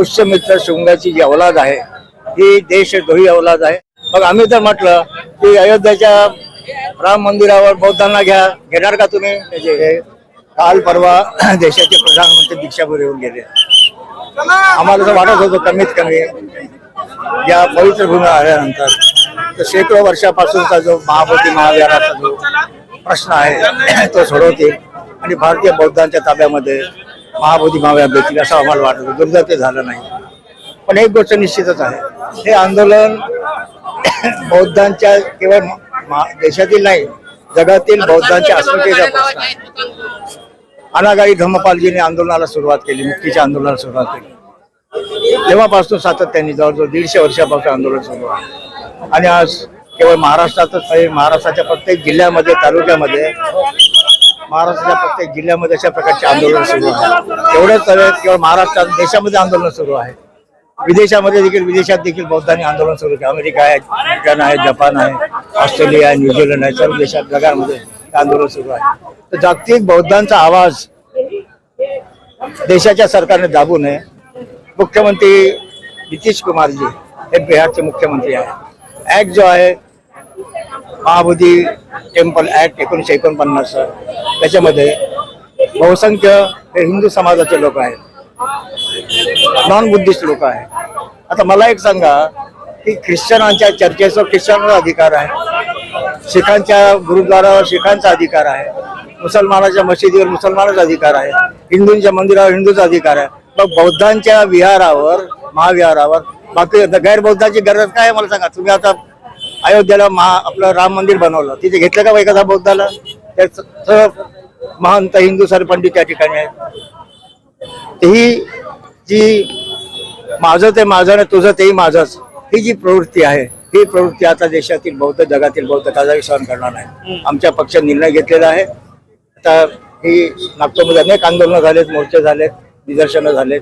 पुष्यमित्र शृंगाची जी अवलाद आहे ही देशद्रोही अवलाद आहे. मग आम्ही जर म्हटलं की अयोध्याच्या राम मंदिरावर बौद्धांना घ्या घेणार का तुम्ही? म्हणजे हे काल परवा देशाचे प्रधानमंत्री दीक्षाभूमी येऊन गेले. आम्हाला तर वाटत होतं कमीत कमी या पवित्र भूमी आल्यानंतर. तर शेकडो वर्षापासूनचा जो महाबोधी महाविहाराचा जो प्रश्न आहे तो सोडवतील. आणि भारतीय बौद्धांच्या ताब्यामध्ये महाबोधी माव्या देतील असं आम्हाला वाटत होतं. दुर्दैव ते झालं नाही. पण एक गोष्ट निश्चितच आहे. हे आंदोलन बौद्धांच्या केवळ देशातील नाही जगातील बौद्धांच्या अस्मितेचा प्रश्न आहे. अनागाई धम्मपालजीने आंदोलनाला सुरुवात केली मुक्तीच्या आंदोलनाला सुरुवात केली. तेव्हापासून सातत्याने जवळजवळ दीडशे वर्षापासून आंदोलन सुरू आहे. आणि आज केवळ महाराष्ट्रातच नाही महाराष्ट्राच्या प्रत्येक जिल्ह्यामध्ये तालुक्यामध्ये महाराष्ट्राच्या प्रत्येक जिल्ह्यामध्ये अशा प्रकारचे आंदोलन सुरू आहे. एवढंच नव्हे केवळ महाराष्ट्रात देशामध्ये आंदोलन सुरू आहे. विदेशामध्ये देखील विदेशात देखील बौद्धांनी आंदोलन सुरू केलं. अमेरिका आहे ब्रिटन आहे जपान आहे ऑस्ट्रेलिया आहे न्यूझीलंड आहे सर्व देशात जगामध्ये आंदोलन सुरू आहे. तर जागतिक बौद्धांचा आवाज देशाच्या सरकारने दाबू नये. मुख्यमंत्री नितीश कुमारजी हे बिहारचे मुख्यमंत्री आहे ऍक्ट जो आहे महाबोधी टेम्पल ऍक्ट एकोणीशे एकोणपन्नास त्याच्यामध्ये बहुसंख्य हे हिंदू समाजाचे लोक आहेत. नॉन बुद्धिस्ट लोक आहेत. आता मला एक सांगा की ख्रिश्चनांच्या चर्चेचा ख्रिश्चनांचा अधिकार आहे. शिखांच्या गुरुद्वारावर शिखांचा अधिकार आहे. मुसलमानाच्या मशिदीवर मुसलमानाचा अधिकार आहे. हिंदूंच्या मंदिरावर हिंदूचा अधिकार आहे. मग बौद्धांच्या विहारावर महाविहारावर बाकी गैरबौद्धाची गरज काय आहे मला सांगा. तुम्ही आता अयोध्येला महा आपलं राम मंदिर बनवलं. तिथे घेतलं का एखादा बौद्धाला? त्याच सर्व महंत हिंदू सर पंडित त्या ठिकाणी आहेत. ही जी माझं ते माझं आणि तुझं तेही माझंच ही जी प्रवृत्ती आहे ही प्रवृत्ती आता देशातील बौद्ध जगातील बौद्ध कदाही सहन करणार नाही. आमच्या पक्ष निर्णय घेतलेला आहे. आता ही नागपूरमध्ये अनेक आंदोलनं झालेत मोर्चे झालेत निदर्शनं झालेत.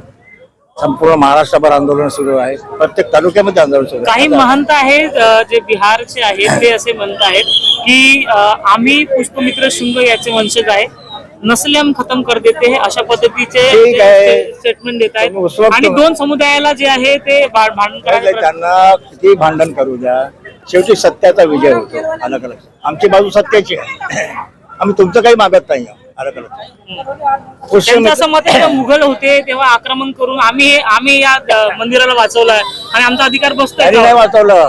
संपूर्ण महाराष्ट्रभर आंदोलन सुरू आहे. प्रत्येक तालुक्यामध्ये आंदोलन सुरू काही महंत आहेत जे बिहारचे आहेत ते असे म्हणत आहेत की आम्ही पुष्पमित्र शृंग याचे वंशज आहे. नस्ले हम खतम कर देते हैं अशा पद्धतीचे. स्टेटमेंट देत आहेत. आणि दोन समुदायाला जे आहे ते भांडण करायला त्यांना किती भांडण करू द्या. शेवटी सत्याचा विजय होतो. अलग अलग आमची बाजू सत्याची आहे. आम्ही तुमचं काही मागत नाही अलग अलग त्यांचं पुष्यमित्र असं मत आहे, जेव्हा मुघल होते तेव्हा आक्रमण करून आम्ही आम्ही या मंदिराला वाचवलं आणि आमचा अधिकार बसतोय त्यांनी नाही का? वाचवलं.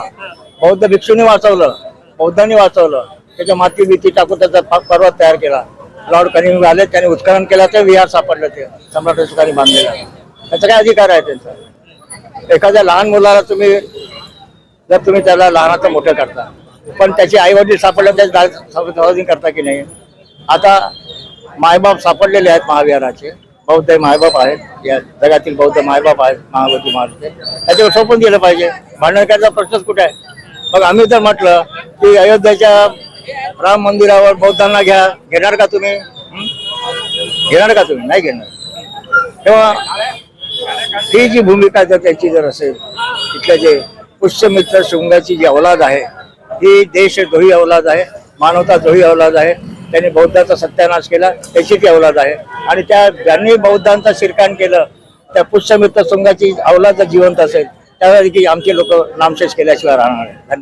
बौद्ध भिक्षूंनी वाचवलं. बौद्धांनी वाचवलं. त्याच्या माती भीती टाकून त्याचा पर्वत तयार केला. लॉर्ड कनिंग आले त्यांनी उत्खनन केलं ते विहार सापडलं ते. सम्राट अशोकांनी बांधलेलं. त्याचा काय अधिकार आहे त्यांचा? एखाद्या लहान मुलाला तुम्ही जर तुम्ही त्याला लहानाचं मोठं करता. पण त्याचे आई वडील सापडले त्याचे करता की नाही? आता मायबाप सापडलेले आहेत महाविहाराचे. बौद्ध मायबाप आहेत. या जगातील बौद्ध मायबाप आहेत महावती महाराजचे त्याच्यावर सोपून दिलं पाहिजे. भांडण करायचा प्रश्नच कुठे आहे? मग आम्ही जर म्हटलं की अयोध्याच्या राम मंदिरावर बौद्धांना घ्या. घेणार का तुम्ही? घेणार का तुम्ही? नाही घेणार. तेव्हा ही जी भूमिका जर त्याची जर असेल तिथल्या जे पुष्यमित्र शृंगाची जी अवलाद आहे ही देशद्रोही अवलाद आहे मानवता दोही अवलाद आहे. त्यांनी बौद्धाचा सत्यानाश केला त्याची ती अवलाद आहे. आणि त्या ज्यांनी बौद्धांचा शिरकाण केलं त्या पुष्यमित्र संघाची अवलाद जिवंत असेल त्यावेळी की आमचे लोक नामशेष केल्याशिवाय राहणार आहे